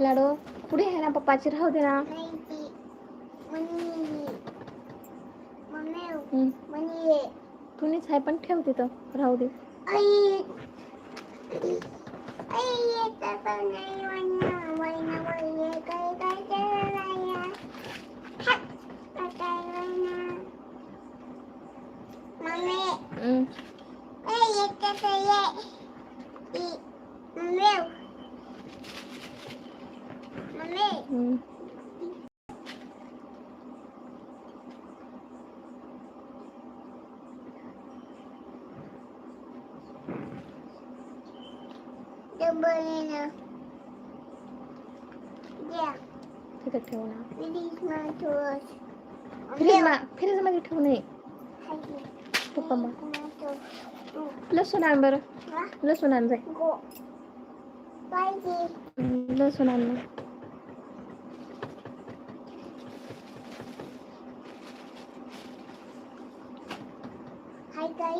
लाडो. पुढे आहे ना पप्पाची राहू दे ना. तुम्हीच आहे पण ठेव तिथं राहू दे. आई. तिथं ठेव ना फ्रीज मा फ्रीजमध्ये ठेवू नये पप्पा मग लसूण आण बरं. लसूण आण जाय. लसूण आण ना हाय काय आहे हाय हाय हम्म. हाय काय आहे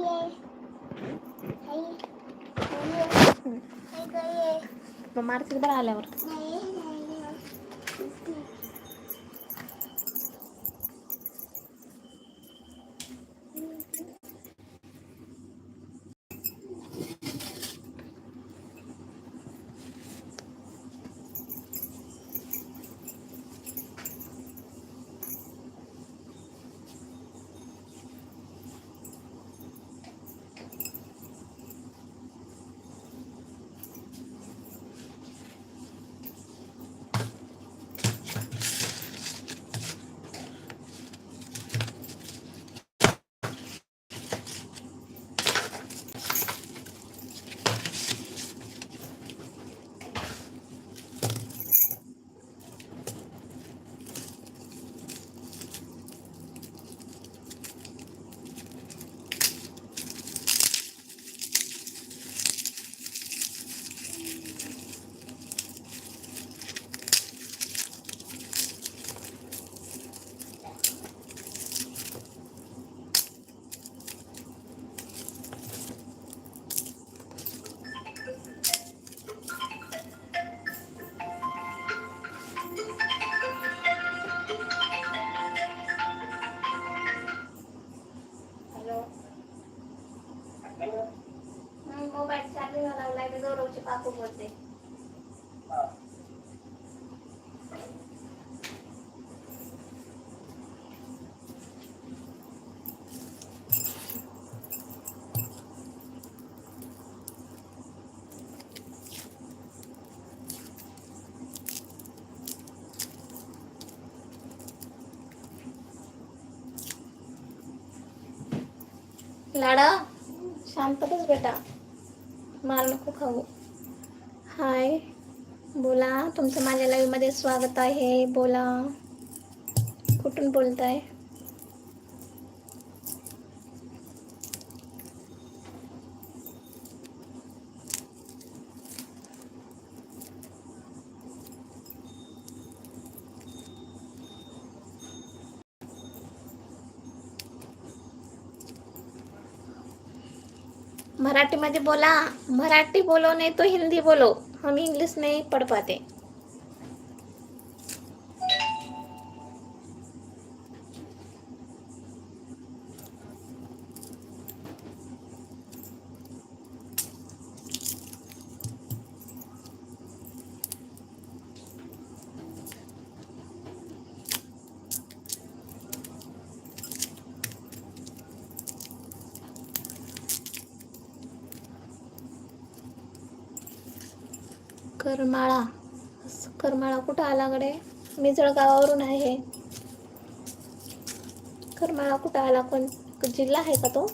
मग मारतील बरं आल्यावर नाही नाही मोबाईल चार्जिंग लावलाय मी गौरवचे काकू बोलते लाडा शांत बस बेटा मार नको खाऊ. हाय बोला. तुमचं माझ्या लाईव्हमध्ये स्वागत आहे. बोला. कुठून बोलताय? मराठीमध्ये बोला. मराठी बोलो नहीं तो हिंदी बोलो. हम इंग्लिश नहीं पढ़ पाते. करमाळा. करमाळा कुठं आलाकडे मी जळगावावरून आहे. करमाळा कुठं आला कोण? जिल्हा आहे का तो?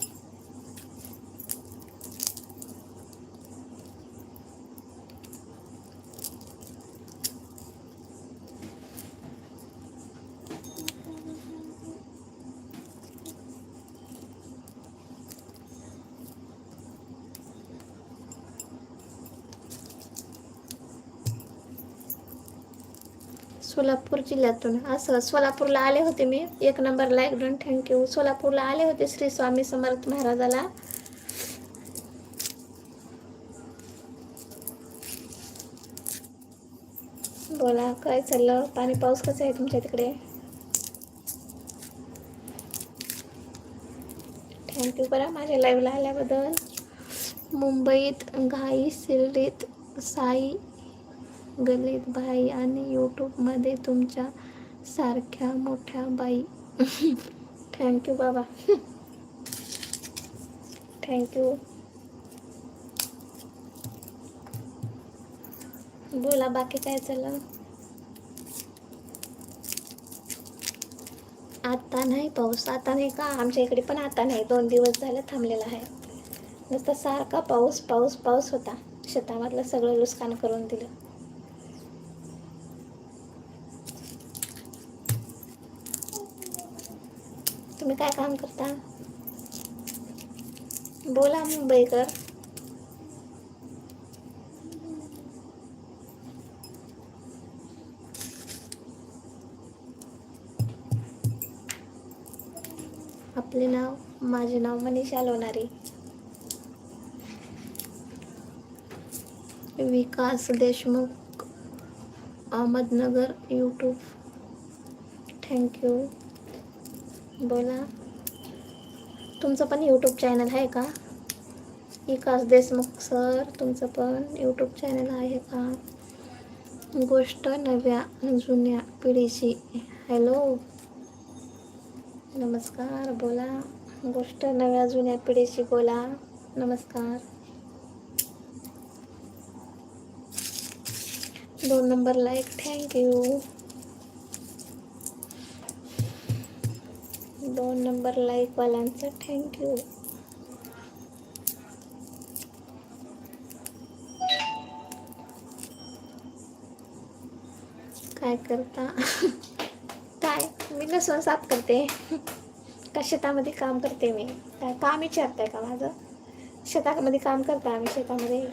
सोलापूर जिल्ह्यातून. असं सोलापूरला आले होते मी. एक नंबरला लाईक थँक्यू सोलापूरला आले होते श्री स्वामी समर्थ महाराजाला. बोला काय चाललं? पाणी पाऊस कसा आहे तुमच्या तिकडे? थँक्यू बरं माझ्या लाईव्हला आल्याबद्दल मुंबईत घाई शिर्डीत साई गलित बाई आणि यूट्यूबमध्ये तुमच्या सारख्या मोठ्या बाई. थँक्यू बाबा. थँक्यू बोला बाकी काय चाललं? आता नाही पाऊस आता नाही का? आमच्या इकडे पण आता नाही. दोन दिवस झाले थांबलेला आहे. नुसता सारखा पाऊस पाऊस पाऊस होता. शेतामधलं सगळं नुकसान करून दिलं. तुम्ही काय काम करता? बोला मुंबईकर. आपले नाव माझे नाव Manisha Lonari. Vikas Deshmukh Ahmednagar YouTube thank you बोला. तुमचं पण यूट्यूब चॅनल आहे का? विकास देशमुख सर तुमचं पण यूट्यूब चॅनल आहे का? गोष्ट नव्या जुन्या पिढीची. हॅलो नमस्कार बोला. गोष्ट नव्या जुन्या पिढीची बोला. नमस्कार. दोन नंबर लाईक थँक्यू दोन नंबर लाईकवाल्यांचं. थँक्यू काय करता? काय? मी लसूण साफ करते. का शेतामध्ये काम करते मी? काय काम विचारताय का माझं? शेतामध्ये काम करता आम्ही शेतामध्ये.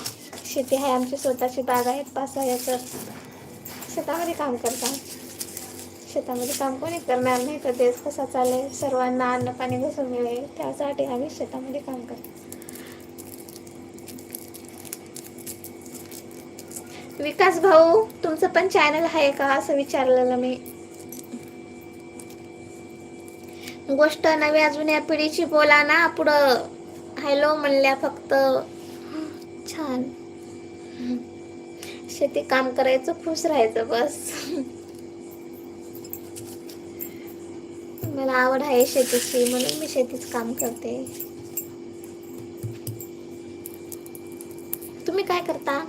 शेती आहे आमची स्वतःची बाग आहेत पाच सहा याचं शेतामध्ये काम करता. शेतामध्ये काम कोणी करणार नाही तर देश कसा चालेल? सर्वांना अन्न पाणी कसं मिळेल. त्यासाठी आम्ही शेतामध्ये काम करतो. विकास भाऊ तुमचं पण चॅनल आहे का? असं विचारलेलं मी. गोष्ट नव्या जुन्या पिढीची बोला ना पुढं. हॅलो म्हणल्या फक्त. छान. शेती काम करायचं खुश राहायचं बस. मला आवड आहे शेतीची म्हणून मी शेतीच काम करते. तुम्ही काय करता?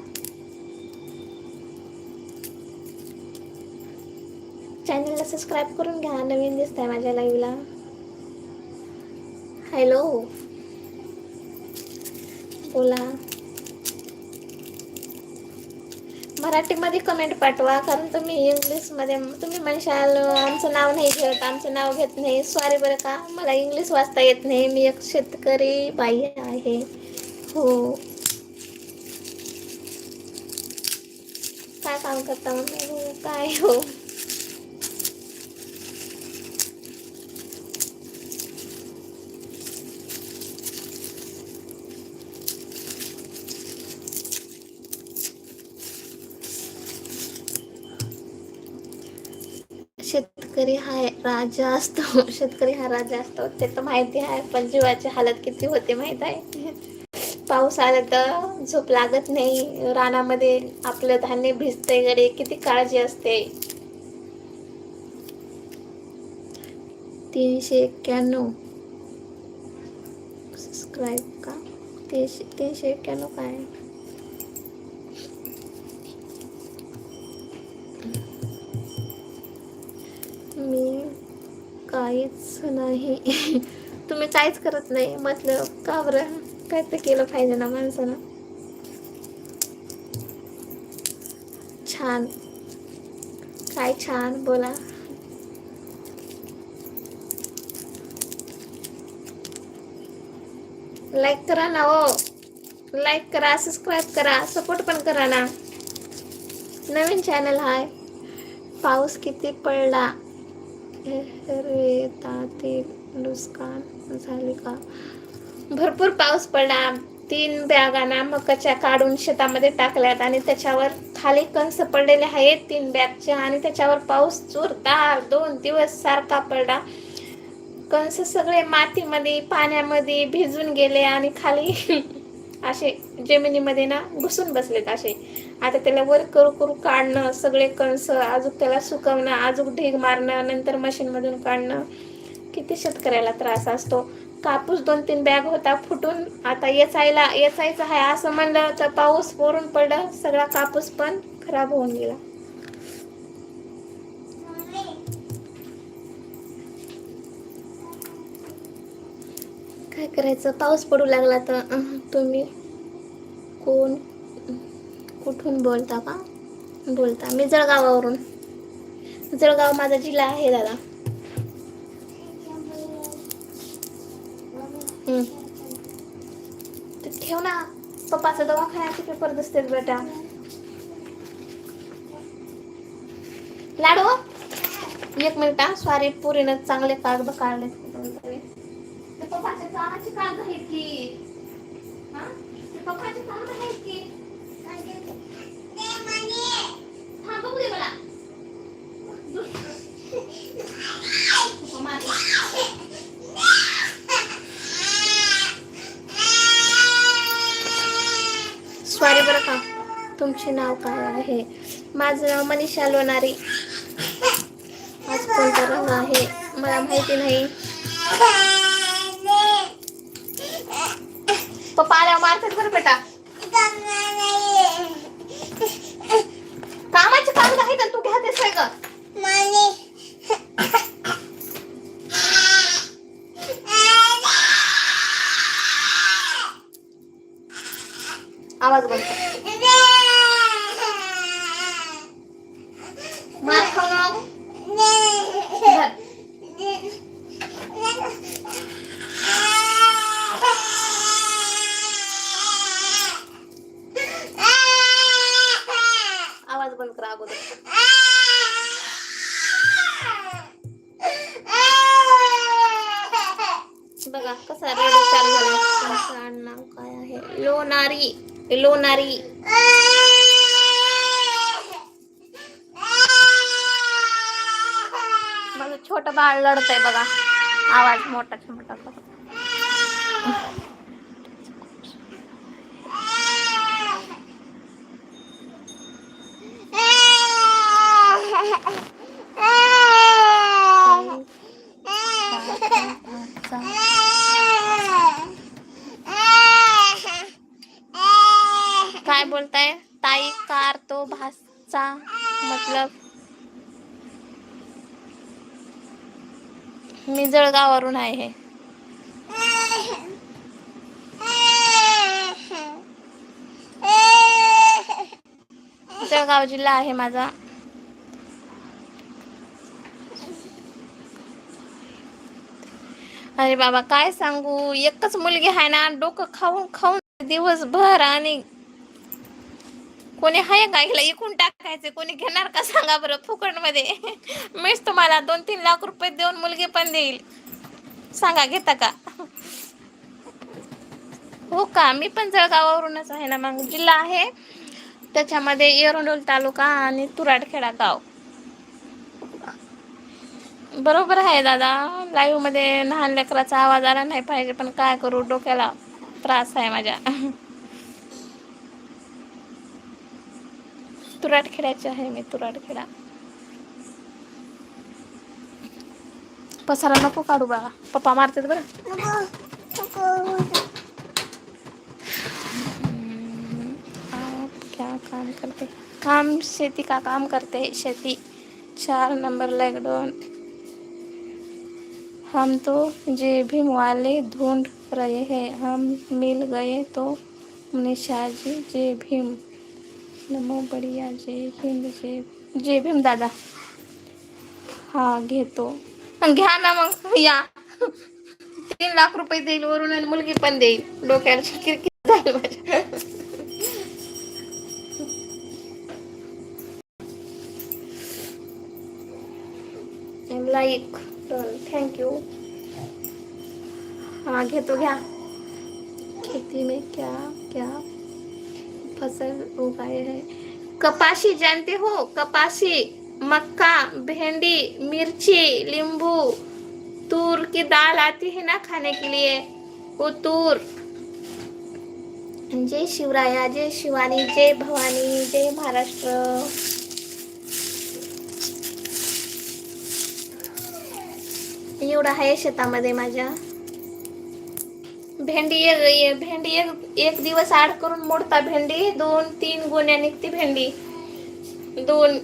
चॅनलला सबस्क्राईब करून घ्या नवीन दिसतंय माझ्या लाईव्हला हॅलो बोला. मराठीमध्ये कमेंट पाठवा कारण तुम्ही इंग्लिशमध्ये तुम्ही म्हणशाल आमचं नाव नाही घेत आमचं नाव घेत नाही. सॉरी बरं का मला इंग्लिश वाचता येत नाही. मी एक शेतकरी बाई आहे. हो. काय काम करता मग काय हो शेतकरी हा राजा असतो. शेतकरी हा राजा असतो. ते तर माहिती आहे पण जीवाची हालत किती होते माहीत आहे? पाऊस आला तर झोप लागत नाही. रानामध्ये आपलं धान्य भिजते गडे. किती काळजी असते. तीनशे एक्क्याण्णव. सबस्क्राईब का? तीनशे तीनशे एक्क्याण्णव काय? काहीच नाही. तुम्ही काहीच करत नाही. म्हटलं का बरं? काय तर केलं पाहिजे ना माणसानं. छान. काय छान बोला. लाईक करा ना हो. लाईक करा सबस्क्राईब करा सपोर्ट पण करा ना. नवीन चॅनल हाय. पाऊस किती पडला. रेतातील नुकसान झाले का? भरपूर पाऊस पडला. तीन बॅगा ना मकाच्या काढून शेतामध्ये टाकल्यात आणि त्याच्यावर खाली कंस पडलेले आहेत. तीन बॅगचे आणि त्याच्यावर पाऊस जोरदार दोन दिवस सारखा पडला. कंस सगळे मातीमध्ये पाण्यामध्ये भिजून गेले आणि खाली असे जमिनीमध्ये ना घुसून बसलेत असे. आता त्याला वर करू करू काढणं सगळे कणस अजून त्याला सुकवणं अजून ढीग मारणं नंतर मशीनमधून काढणं. किती शेतकऱ्याला त्रास असतो. कापूस दोन तीन बॅग होता फुटून आता येचायला येचायचं आहे असं म्हणलं तर पाऊस वरून पडलं सगळा कापूस पण खराब होऊन गेला. काय करायचं? पाऊस पडू लागला तर तुम्ही कोण? कुठून बोलता का? बोलता. मी जळगावावरून जळगाव माझा जिल्हा आहे दादा. ते ठेव ना. पप्पाचा दवाखान्याचे पेपर दिसतात बेटा. लाडू? एक मिनिट हा. स्वारी पुरीनं चांगले कागद काढले पप्पाच्या कामाचे कागद आहेत की? पप्पाचे कागद आहेत तुमचे नाव काय आहे? माझं नाव मनीषा लोणारी. आज कोणता रंग आहे? मला माहिती नाही. पप्पा आल्यावर मारतात बरं बेटा. कामाचे काम आहेत आणि तू घ्या ते सगळं. कसा रेड चालू झाला. तुमचं आडनाव काय आहे? लोणारी. लोणारी. माझं छोटं बाळ लढत आहे बघा. आवाज मोठा मोठा करा. काय बोलताय ताई कार तो भाषा मतलब मी जळगाववरून आहे जळगाव जिल्हा आहे माझा. अरे बाबा काय सांगू? एकच मुलगी आहे ना डोकं खाऊन खाऊन दिवसभर आणि कोणी आहे का हिला इकून टाकायचे? कोणी घेणार का सांगा बरं फुकटमध्ये मीच तुम्हाला दोन तीन लाख रुपये देऊन मुलगी पण देईल. सांगा घेता का? हो का? मी पण जळगावावरूनच आहे ना मग जिल्हा आहे. त्याच्यामध्ये एरोंडोल तालुका आणि तुराडखेडा गाव. बरोबर आहे दादा. लाईव्हमध्ये लहान लेकराचा आवाज आला नाही पाहिजे पण काय करू? डोक्याला त्रास आहे माझ्या. तुराडखेड्याचे आहे मी तुराडखेडा पसारा नको काढू बाळा पप्पा मारतात बरं हम्म, क्या काम करते हम शेती का काम करते हैं शेती। चार नंबर लॉकडाउन हम तो जे भीम वाले ढूंढ रहे हैं हम मिल गए तो मनीषा जी जय भीम नमो बढिया जय भीम जय जय भीम दादा। हा घेतो घ्या ना मग, या। तीन लाख रुपये देईल, वरून आणि मुलगी पण देईल. डोक्याला किरकिर झाली माझ्या. लाईक थँक्यू हाँ घेतो घ्या. खेती में क्या क्या? फ़सल उगाए हैं। कपाशी जानते हो? कपासी, मक्का, भिंडी, मिर्ची, नींबू, तूर की दाल आती है ना खाने के लिए? वो तूर। जय शिवराया, जय शिवानी, जय भवानी, जय महाराष्ट्र। एवढं आहे शेतामध्ये माझ्या. भेंडी एक भेंडी एक एक दिवस आड करून मोडता भेंडी. दोन तीन गोण्या निघते भेंडी. दोन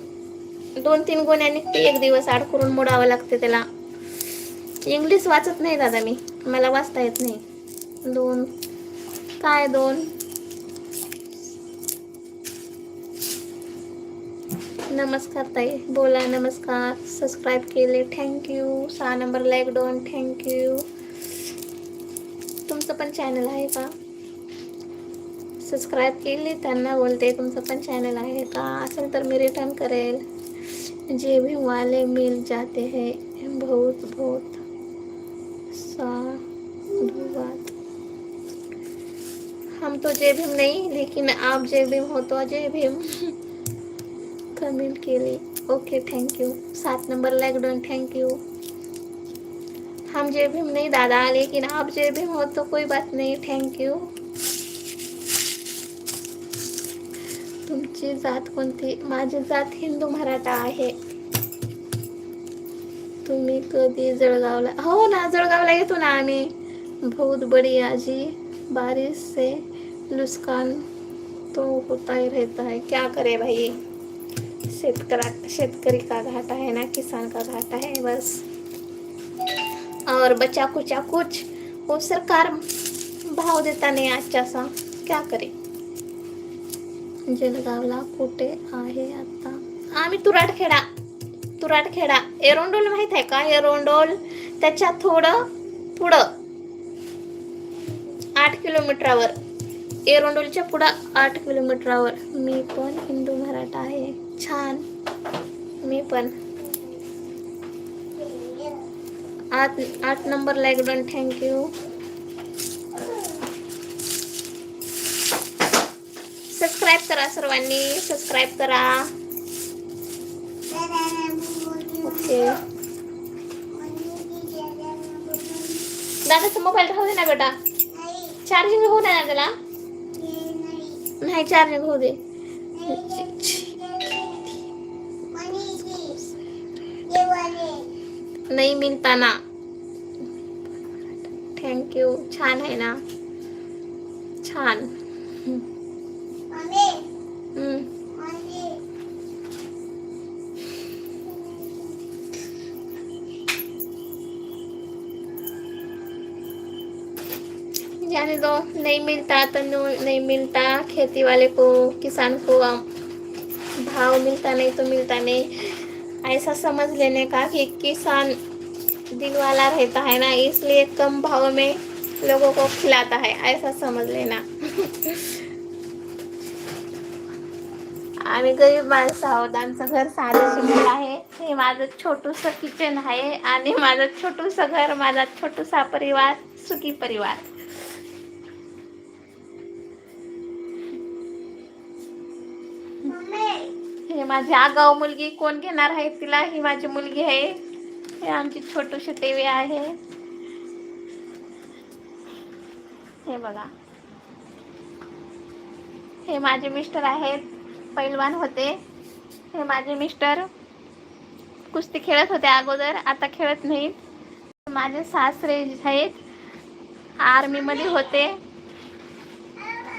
दोन तीन गोण्या निघते एक दिवस आड करून मोडावं लागते त्याला. इंग्लिश वाचत नाही दादा मी. मला वाचता येत नाही. दोन काय दोन? नमस्कार ताई. बोला नमस्कार. सबस्क्राईब केले. थँक्यू सहा नंबर लाईक डोन थँक्यू तुमचं चॅनल आहे का? सबस्क्राईब केले त्यांना बोलते, तुमचं चॅनल आहे का? असेल तर मी रिटर्न करेल. जे भी वाले मिल जाते हैं बहुत बहुत साधुवाद हम तो जय भीम नहीं, लेकिन आप जय भीम हो तो जय भीम कमेंट के लिए। ओके थैंक यू सात नंबर लाइक थैंक थँक्यू हम जय भीम नहीं, दादा, लेकिन आप जे भीम हो तो कोई बात नहीं थँक्यू तुमची जात कोणती माझी जात हिंदू मराठा आहे तुम्ही कधी जळगावला, हो ना, जळगावला येतो ना आम्ही. बहुत बड़ी आजी बारिश से नुकसान तो होता ही रहता है। क्या करे भाई? शेतकरा, शेतकरी का घाटा है ना, किसान का घाटा है, बस। और बचा कुचा कुछ। वो सरकार भाव देता नाही आजच्या सा। क्या करे? जलगावला कुठे आहे आता? आम्ही तुराटखेडा तुराटखेडा एरोंडोल माहीत आहे का? एरोंडोल त्याच्या थोडं पुढं आठ किलोमीटरावर. एरोंडोलच्या पुढं आठ किलोमीटरावर. मी पण हिंदू मराठा आहे. छान. मी पण. आठ आठ नंबर डन थँक्यू सबस्क्राईब करा सर्वांनी सबस्क्राईब करा. ओके दादाचा मोबाईल राहू दे ना बेटा. चार्जिंग होऊ दे ना त्याला. नाही. चार्जिंग होऊ दे. नाही मिळता ना। थँक्यू छान आहे ना? छान। हम्म. जाने दो। नहीं मिलता तो नहीं मिलता। खेती वाले को किसान को भाव मिलता नहीं तो मिलता नहीं। ऐसा समझ लेने का कि किसान दिल वाला रहता है ना इसलिए कम भाव में लोगों को खिलाता है ऐसा समझ लेना। आम्ही गरीब माणसं आहोत आमचं घर साधं सिंपल आहे. हे माझं छोटूसं किचन आहे आणि माझं छोटूसं घर माझा छोटूसा परिवार सुखी परिवार. माझी आगाऊ मुलगी कोण घेणार आहे तिला? ही माझी मुलगी आहे. हे आमची छोटूशी टीव्ही आहे. हे बघा. हे माझे मिस्टर आहेत. पैलवान होते. हे माझे मिस्टर. कुस्ती खेळत होते अगोदर आता खेळत नाहीत माझे सासरे आहेत. आर्मीमध्ये होते.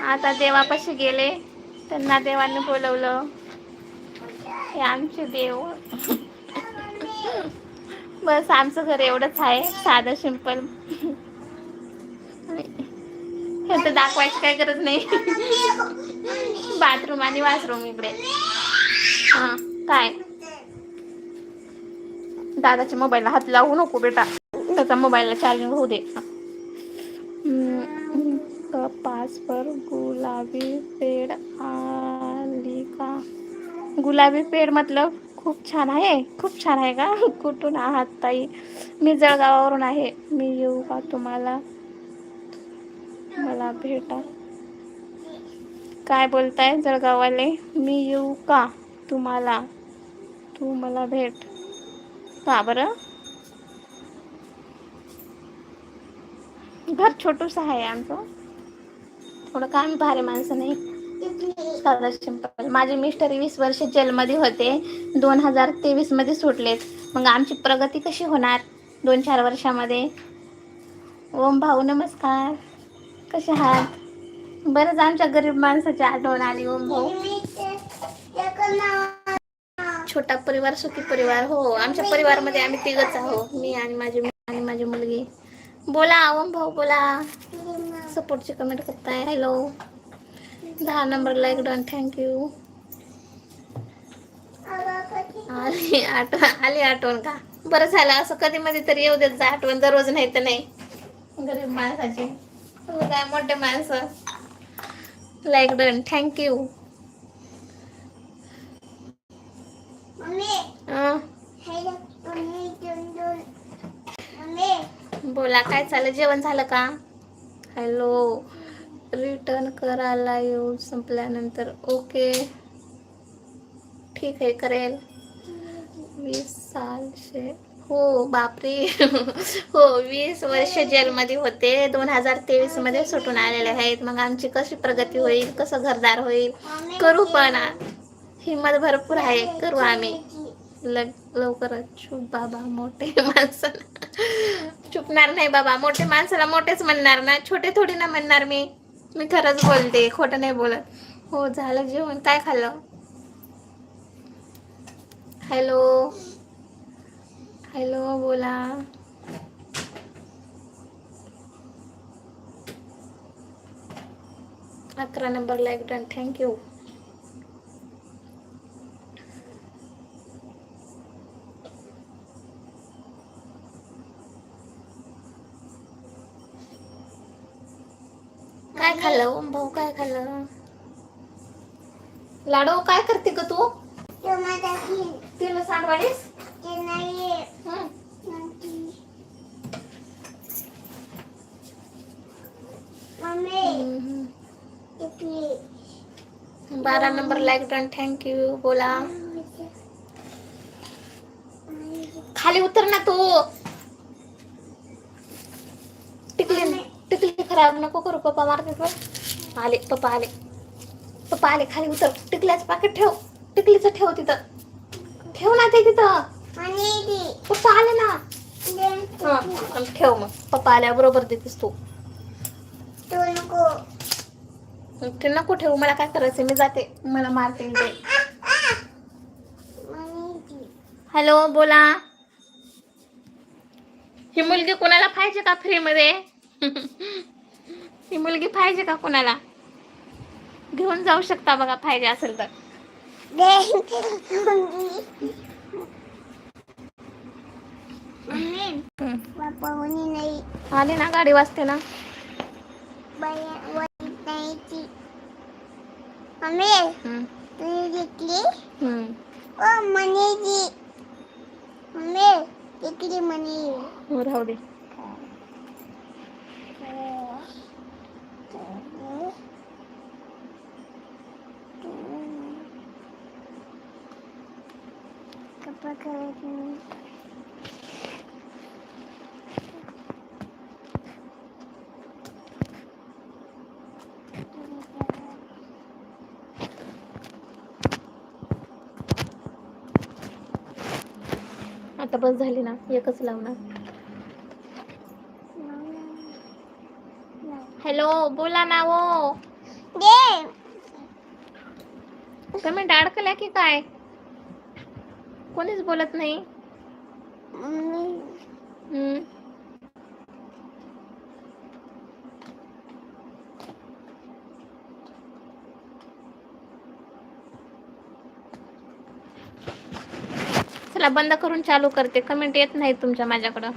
आता देवापाशी गेले. त्यांना देवाने बोलवलं. हे आमचे देव. बस आमचं घर एवढंच आहे. साधं सिंपल हे तर दाखवायची काय गरज नाही. बाथरूम आणि वॉशरूम इकडे. काय? दादाच्या मोबाईलला हात लावू नको बेटा. त्याचा मोबाईलला चार्जिंग होऊ दे. कपास पर गुलाबी पेड़ आली का? गुलाबी पेड़ मतलब खूप छान आहे. खूप छान आहे का? कुठून आहात ताई? मी जळगावावरून आहे. मी येऊ का तुम्हाला? मला भेटा. काय बोलताय जळगाववाले? मी येऊ का तुम्हाला? तू मला भेट. का बरं? घर छोटूस आहे आमचं. थोडं काम भारी माणसं नाही. साधा सिंपल माझे मिस्टर वीस वर्ष जेलमध्ये होते. दोन हजार तेवीसमध्ये सुटलेत. मग आमची प्रगती कशी होणार? दोन चार वर्षामध्ये. ओम भाऊ नमस्कार. कसे आहात? बरंच आमच्या गरीब माणसाची आठवण आली ओम भाऊ. छोटा परिवार सुखी परिवार. हो आमच्या परिवारमध्ये आम्ही तिघच आहो मी आणि माझी आणि माझी मुलगी. बोला ओम भाऊ बोला. सपोर्टची कमेंट करताय. हॅलो दहा नंबर लाईक डन थँक्यू आली आठवण आली आठवण का? बरं झालं असं कधी मध्ये तरी येऊ देत जा आठवण दररोज नाही तर नाही. गरीब माणसाची. काय मोठे माणसं. लाईक डन थँक्यू बोला काय चाललं? जेवण झालं का? हॅलो रिटर्न करायला येऊ संपल्यानंतर ओके ठीक आहे करेल. वीस सालशे हो बापरे. हो वीस वर्ष जेलमध्ये होते. दोन हजार तेवीसमध्ये सुटून आलेले आहेत. मग आमची कशी प्रगती होईल? कसं घरदार होईल? करू पण. हिंमत भरपूर आहे. करू आम्ही. लवकरच. चुप बाबा मोठे माणसाला. छुपणार नाही बाबा. मोठे माणसाला मोठेच म्हणणार ना. छोटे थोडी ना म्हणणार मी. मी खरंच बोलते खोटं नाही बोलत. हो झालं जेवण. काय खाल्लं? हॅलो? हॅलो बोला. अकरा नंबरला एक डन. थँक्यू काय खाल्लं ओम भाऊ काय खाल्लं? लाडू काय करते ग तू? तिला सांडवाडीस हं. बारा नंबर लाईक डन थँक्यू बोला. खाली उतर ना तू. खराब नको करू पप्पा मारते तो आले पप्पा आले. पप्पा आले खाली उतर. टिकल्याचं पाकिट ठेव. टिकलीचं ठेव तिथं. ठेव ना ते तिथं. पप्पा आले ना. हं, ठेव मग. पप्पा आल्या बरोबर देतेस तू. ते नको. ठेवू मला काय करायचं मी जाते. मला मारते हॅलो बोला. ही मुलगी कोणाला पाहिजे का फ्री मध्ये? ही मुलगी पाहिजे का कोणाला? घेऊन जाऊ शकता बघा पाहिजे असेल तर. हं. आली ना गाडी वाजते ना. बाया वही आता बस झाली ना एकच लावणार. हॅलो बोला ना वो दे कमेंट अडकल्या की काय? कोणीच बोलत नाही? चला बंद करून चालू करते. कमेंट येत नाही तुमच्या माझ्याकडं.